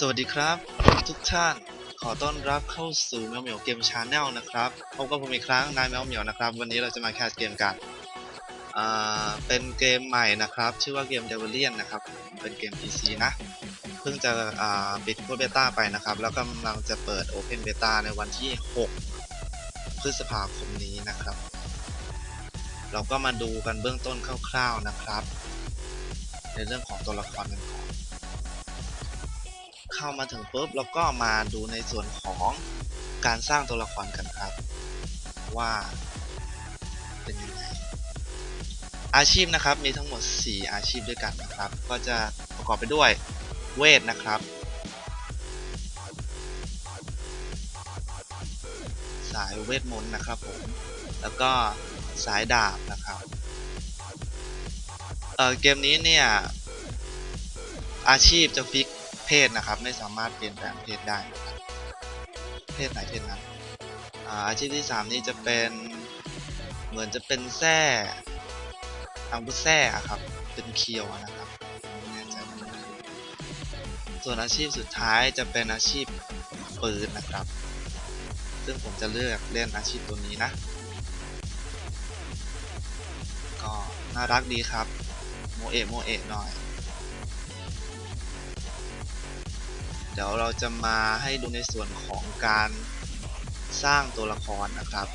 สวัสดีครับ ทุกท่านขอต้อนรับเข้าสู่แมวเหมียวเกมชาแนลนะครับพบกับผมอีกครั้งนายแมวเหมียวนะครับ วันนี้เราจะมาแคสเกมกันอ่าเป็นเกมใหม่นะครับ ชื่อว่าเกม d e v i l i a n นนะครับ เป็นเกม PC นะ เพิ่งจะอ่าปิดโคดเบต้าไปนะครับ แล้วกำลังจะเปิด Open Beta ในวันที่ 6 พฤษภาคมนี้นะครับ เราก็มาดูกันเบื้องต้นคร่าวๆนะครับ ในเรื่องของตัวละครกันก่อน เข้ามาถึงปุ๊บแล้วก็มาดูในส่วนของการสร้างตัวละครกันครับ ว่าเป็นยังไงอาชีพนะครับมีทั้งหมด 4 อาชีพด้วยกันนะครับ ก็จะประกอบไปด้วยเวทนะครับ สายเวทมนต์นะครับผมแล้วก็สายดาบนะครับเออเกมนี้เนี่ยอาชีพจะฟิก เพศนะครับ ไม่สามารถเปลี่ยนแปลงเพศได้ เพศไหนเพศนั้นอาอาชีพที่ 3 นี่จะเป็นเหมือนจะเป็นแส้อาวุธแส้อะครับ เป็นเคียวนะครับส่วนอาชีพสุดท้ายจะเป็นอาชีพปืนนะครับ ซึ่งผมจะเลือกเล่นอาชีพตัวนี้นะ ก็น่ารักดีครับ โมเอะโมเอะหน่อย เดี๋ยวเราจะมาให้ดูในส่วนของการสร้างตัวละครนะครับ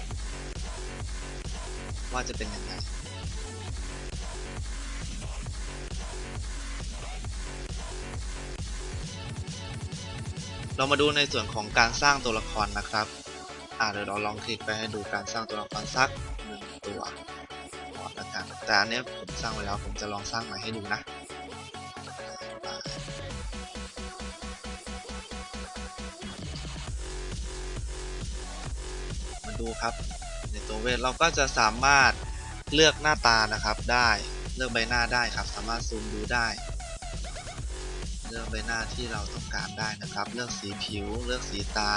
ว่าจะเป็นยังไงเรามาดูในส่วนของการสร้างตัวละครนะครับ อ่าเดี๋ยวเราลองคลิกไปให้ดูการสร้างตัวละครสักหนึ่งตัวก่อนละกันแต่อันนี้ผมสร้างไว้แล้วผมจะลองสร้างใหม่ให้ดูนะ ดูครับ ในตัวเวทเราก็จะสามารถเลือกหน้าตานะครับได้เลือกใบหน้าได้ครับ สามารถซูมดูได้ เลือกใบหน้าที่เราต้องการได้นะครับ เลือกสีผิว เลือกสีตา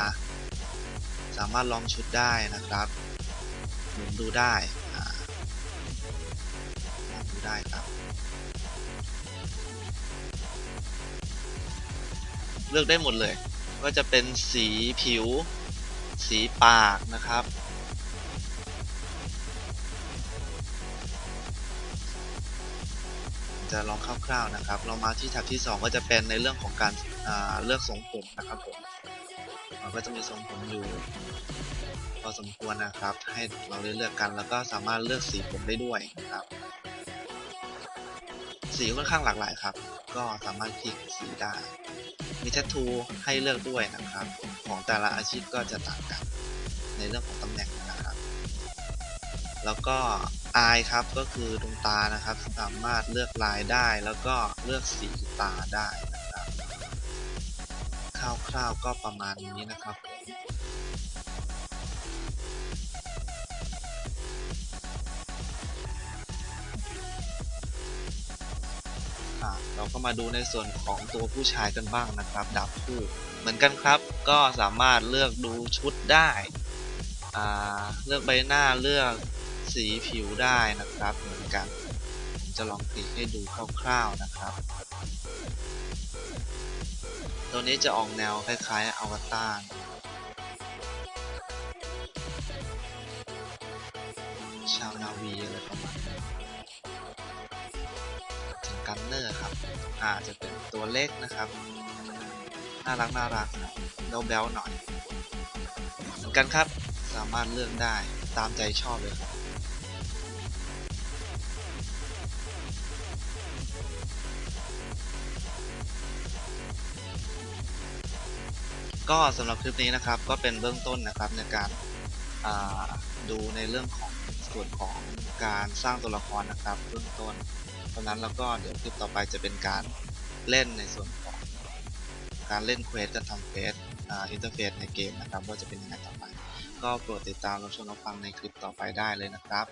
สามารถลองชุดได้นะครับหมุนดูได้ลองดูได้ครับ เลือกได้หมดเลย ก็จะเป็นสีผิว สีปากนะครับ จะลองคร่าวๆนะครับ เรามาที่แท็บที่ 2 ก็จะเป็นในเรื่องของการอ่าเลือกทรงผมนะครับผมมันก็จะมีทรงผมอยู่พอสมควรนะครับ ให้เราเลือกกันแล้วก็สามารถเลือกสีผมได้ด้วยนะครับ สีค่อนข้างหลากหลายครับ ก็สามารถคลิกสีได้ มีแททูให้เลือกด้วยนะครับ ของแต่ละอาชีพก็จะต่างกัน ในเรื่องของตำแหน่งนะครับ แล้วก็ eye ครับก็คือดวงตานะครับ สามารถเลือกลายได้แล้วก็เลือกสีตาได้นะครับ คร่าวๆก็ประมาณนี้นะครับ เราก็มาดูในส่วนของตัวผู้ชายกันบ้างนะครับดาบคู่เหมือนกันครับ ก็สามารถเลือกดูชุดได้เลือกใบหน้าเลือกสีผิวได้นะครับเหมือนกันผมจะลองคลิกให้ดูคร่าวๆนะครับ ตัวนี้จะออกแนวคล้ายๆอวตารชาวนาวีอะไรประมาณนี้ อาจจะเป็นตัวเล็กนะครับ น่ารักน่ารักครับแบ๊วหน่อย เหมือนกันครับ สามารถเลือกได้ตามใจชอบเลยครับก็สำหรับคลิปนี้นะครับก็เป็นเบื้องต้นนะครับในการดูในเรื่องของส่วนของการสร้างตัวละครนะครับเบื้องต้น เพราะนั้นแล้วก็เดี๋ยวคลิปต่อไปจะเป็นการเล่นในส่วนของการเล่นเควสจะทำเควสอ่าอินเทอร์เฟซในเกมนะครับว่าจะเป็นยังไงต่อไป ก็โปรดติดตามรับชมรับฟังในคลิปต่อไปได้เลยนะครับ